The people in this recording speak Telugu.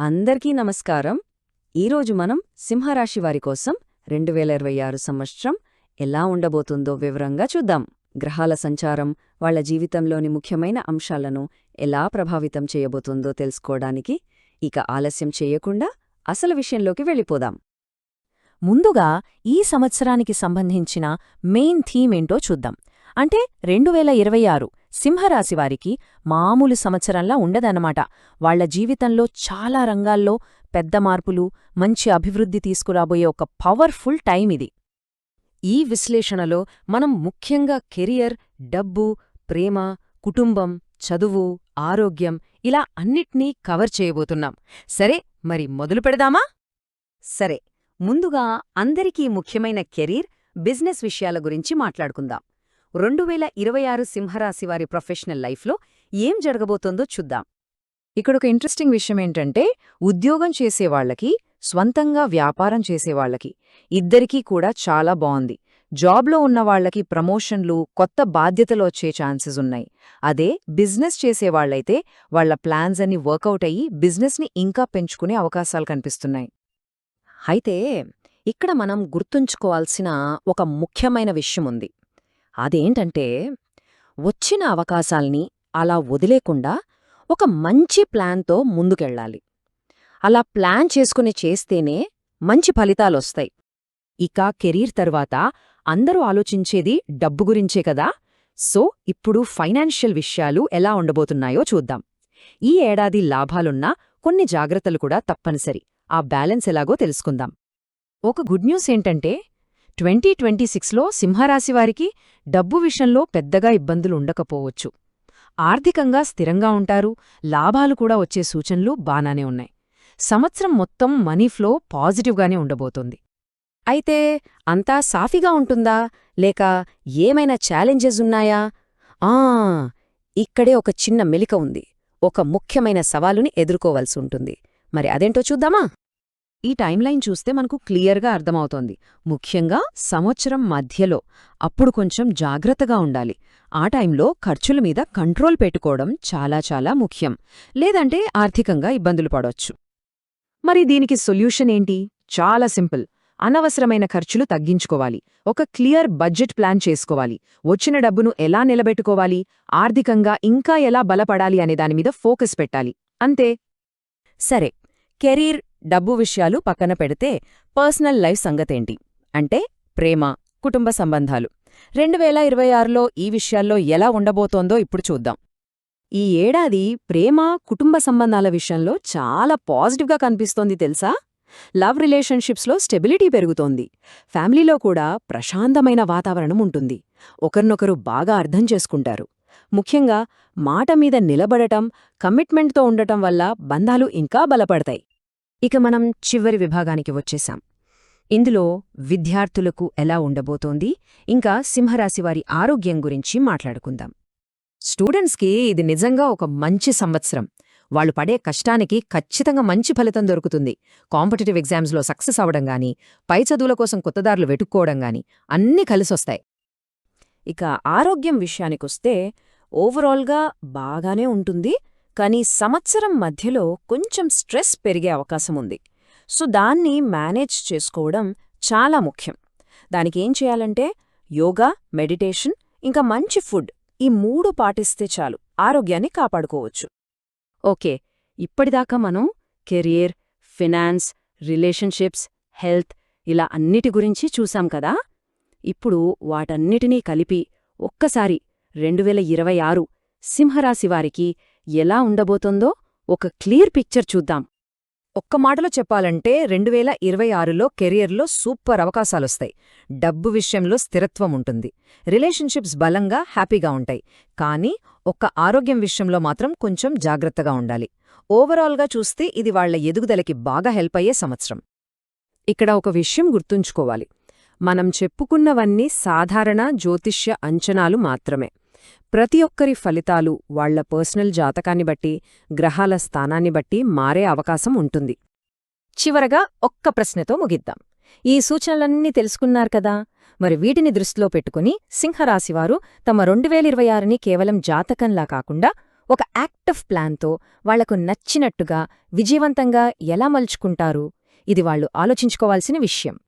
అందరికీ నమస్కారం. ఈరోజు మనం సింహరాశి వారి కోసం రెండు వేల ఇరవై ఆరు సంవత్సరం ఎలా ఉండబోతుందో వివరంగా చూద్దాం. గ్రహాల సంచారం వాళ్ళ జీవితంలోని ముఖ్యమైన అంశాలను ఎలా ప్రభావితం చేయబోతుందో తెలుసుకోవడానికి ఇక ఆలస్యం చేయకుండా అసలు విషయంలోకి వెళ్ళిపోదాం. ముందుగా ఈ సంవత్సరానికి సంబంధించిన మెయిన్ థీమ్ ఏంటో చూద్దాం. అంటే రెండు వేల ఇరవై ఆరు సింహరాశివారికి మామూలు సంవత్సరంలా ఉండదన్నమాట. వాళ్ళ జీవితంలో చాలా రంగాల్లో పెద్ద మార్పులు మంచి అభివృద్ధి తీసుకురాబోయే ఒక పవర్ఫుల్ టైం ఇది. ఈ విశ్లేషణలో మనం ముఖ్యంగా కెరియర్ డబ్బు ప్రేమ కుటుంబం చదువు ఆరోగ్యం ఇలా అన్నిట్నీ కవర్ చేయబోతున్నాం. సరే మరి మొదలు పెడదామా? సరే ముందుగా అందరికీ ముఖ్యమైన కెరీర్ బిజినెస్ విషయాల గురించి మాట్లాడుకుందాం. రెండు వేల ఇరవై ఆరు సింహరాశి వారి ప్రొఫెషనల్ లైఫ్లో ఏం జరగబోతోందో చూద్దాం. ఇక్కడొక ఇంట్రెస్టింగ్ విషయం ఏంటంటే ఉద్యోగం చేసేవాళ్ళకి స్వంతంగా వ్యాపారం చేసేవాళ్ళకి ఇద్దరికీ కూడా చాలా బాగుంది జాబ్లో ఉన్నవాళ్ళకి ప్రమోషన్లు కొత్త బాధ్యతలు వచ్చే ఛాన్సెస్ ఉన్నాయి. అదే బిజినెస్ చేసేవాళ్ళైతే వాళ్ళ ప్లాన్స్ అన్ని వర్కౌట్ అయ్యి బిజినెస్ని ఇంకా పెంచుకునే అవకాశాలు కనిపిస్తున్నాయి. అయితే ఇక్కడ మనం గుర్తుంచుకోవాల్సిన ఒక ముఖ్యమైన విషయం ఉంది. అదేంటంటే వచ్చిన అవకాశాల్ని అలా వదిలేకుండా ఒక మంచి ప్లాన్తో ముందుకెళ్ళాలి. అలా ప్లాన్ చేసుకుని చేస్తేనే మంచి ఫలితాలొస్తాయి. ఇక కెరీర్ తర్వాత అందరూ ఆలోచించేది డబ్బు గురించే కదా! సో ఇప్పుడు ఫైనాన్షియల్ విషయాలు ఎలా ఉండబోతున్నాయో చూద్దాం. ఈ ఏడాది లాభాలున్నా కొన్ని జాగ్రత్తలు కూడా తప్పనిసరి. ఆ బ్యాలెన్స్ ఎలాగో తెలుసుకుందాం. ఒక గుడ్ న్యూస్ ఏంటంటే ట్వంటీ ట్వంటీ సిక్స్లో సింహరాశివారికి డబ్బు విషయంలో పెద్దగా ఇబ్బందులు ఉండకపోవచ్చు ఆర్థికంగా స్థిరంగా ఉంటారు లాభాలు కూడా వచ్చే సూచనలు బానానే ఉన్నాయి. సంవత్సరం మొత్తం మనీ ఫ్లో పాజిటివ్గానే ఉండబోతోంది. అయితే అంతా సాఫీగా ఉంటుందా? లేక ఏమైనా ఛాలెంజెస్ ఉన్నాయా? ఆ! ఇక్కడే ఒక చిన్న మెలిక ఉంది. ఒక ముఖ్యమైన సవాలుని ఎదుర్కోవలసి ఉంటుంది. మరి అదేంటో చూద్దామా? ఈ టైంలైన్ చూస్తే మనకు క్లియర్గా అర్థమవుతోంది. ముఖ్యంగా సంవత్సరం మధ్యలో అప్పుడు కొంచెం జాగ్రత్తగా ఉండాలి. ఆ టైంలో ఖర్చుల మీద కంట్రోల్ పెట్టుకోవడం చాలా చాలా ముఖ్యం. లేదంటే ఆర్థికంగా ఇబ్బందులు పడొచ్చు. మరి దీనికి సొల్యూషన్ ఏంటి? చాలా సింపుల్. అనవసరమైన ఖర్చులు తగ్గించుకోవాలి. ఒక క్లియర్ బడ్జెట్ ప్లాన్ చేసుకోవాలి. వచ్చిన డబ్బును ఎలా నిలబెట్టుకోవాలి? ఆర్థికంగా ఇంకా ఎలా బలపడాలి అనే దానిమీద ఫోకస్ పెట్టాలి. అంతే. సరే. కెరీర్ డబ్బు విషయాలు పక్కన పెడితే పర్సనల్ లైఫ్ సంగతేంటి? అంటే ప్రేమ కుటుంబ సంబంధాలు. రెండు వేల ఇరవై ఆరులో ఈ విషయాల్లో ఎలా ఉండబోతోందో ఇప్పుడు చూద్దాం. ఈ ఏడాది ప్రేమ కుటుంబ సంబంధాల విషయంలో చాలా పాజిటివ్గా కనిపిస్తోంది తెలుసా? లవ్ రిలేషన్షిప్స్లో స్టెబిలిటీ పెరుగుతోంది. ఫ్యామిలీలో కూడా ప్రశాంతమైన వాతావరణం ఉంటుంది. ఒకరినొకరు బాగా అర్థం చేసుకుంటారు. ముఖ్యంగా మాట మీద నిలబడటం కమిట్మెంట్తో ఉండటం వల్ల బంధాలు ఇంకా బలపడతాయి. ఇక మనం చివరి విభాగానికి వచ్చేశాం. ఇందులో విద్యార్థులకు ఎలా ఉండబోతోంది ఇంకా సింహరాశివారి ఆరోగ్యం గురించి మాట్లాడుకుందాం. స్టూడెంట్స్కి ఇది నిజంగా ఒక మంచి సంవత్సరం. వాళ్ళు పడే కష్టానికి ఖచ్చితంగా మంచి ఫలితం దొరుకుతుంది. కాంపిటేటివ్ ఎగ్జామ్స్లో సక్సెస్ అవడం గాని పై చదువుల కోసం కొత్తదారులు వెటుక్కోవడం గాని అన్నీ కలిసొస్తాయి. ఇక ఆరోగ్యం విషయానికొస్తే ఓవరాల్గా బాగానే ఉంటుంది. కానీ సంవత్సరం మధ్యలో కొంచెం స్ట్రెస్ పెరిగే అవకాశం ఉంది సో దాన్ని మేనేజ్ చేసుకోవడం చాలా ముఖ్యం. దానికేం చేయాలంటే యోగా మెడిటేషన్ ఇంకా మంచి ఫుడ్ ఈ మూడు పాటిస్తే చాలు. ఆరోగ్యాన్ని కాపాడుకోవచ్చు. ఓకే ఇప్పటిదాకా మనం కెరియర్ ఫినాన్స్ రిలేషన్షిప్స్ హెల్త్ ఇలా అన్నిటి గురించి చూసాం కదా? ఇప్పుడు వాటన్నిటినీ కలిపి ఒక్కసారి రెండు వేల ఇరవై ఆరు సింహరాశివారికి ఎలా ఉండబోతోందో ఒక క్లియర్ పిక్చర్ చూద్దాం. ఒక్క మాటలో చెప్పాలంటే రెండు వేల ఇరవై ఆరులో కెరియర్లో సూపర్ అవకాశాలొస్తాయి. డబ్బు విషయంలో స్థిరత్వం ఉంటుంది. రిలేషన్షిప్స్ బలంగా హ్యాపీగా ఉంటాయి. కానీ ఒక్క ఆరోగ్యం విషయంలో మాత్రం కొంచెం జాగ్రత్తగా ఉండాలి. ఓవరాల్గా చూస్తే ఇది వాళ్ళ ఎదుగుదలకి బాగా హెల్ప్ అయ్యే సంవత్సరం. ఇక్కడ ఒక విషయం గుర్తుంచుకోవాలి. మనం చెప్పుకున్నవన్నీ సాధారణ జ్యోతిష్య అంచనాలు మాత్రమే. ప్రతి ఒక్కరి ఫలితాలు వాళ్ళ పర్సనల్ జాతకాన్ని బట్టి గ్రహాల స్థానాన్ని బట్టి మారే అవకాశం ఉంటుంది. చివరగా ఒక్క ప్రశ్నతో ముగిద్దాం. ఈ సూచనలన్నీ తెలుసుకున్నారు కదా? మరి వీటిని దృష్టిలో పెట్టుకుని సింహరాశివారు తమ రెండు వేల ఇరవై ఆరుని కేవలం జాతకంలా కాకుండా ఒక యాక్టివ్ ప్లాన్తో వాళ్ళకు నచ్చినట్టుగా విజయవంతంగా ఎలా మలుచుకుంటారు? ఇది వాళ్ళు ఆలోచించుకోవాల్సిన విషయం.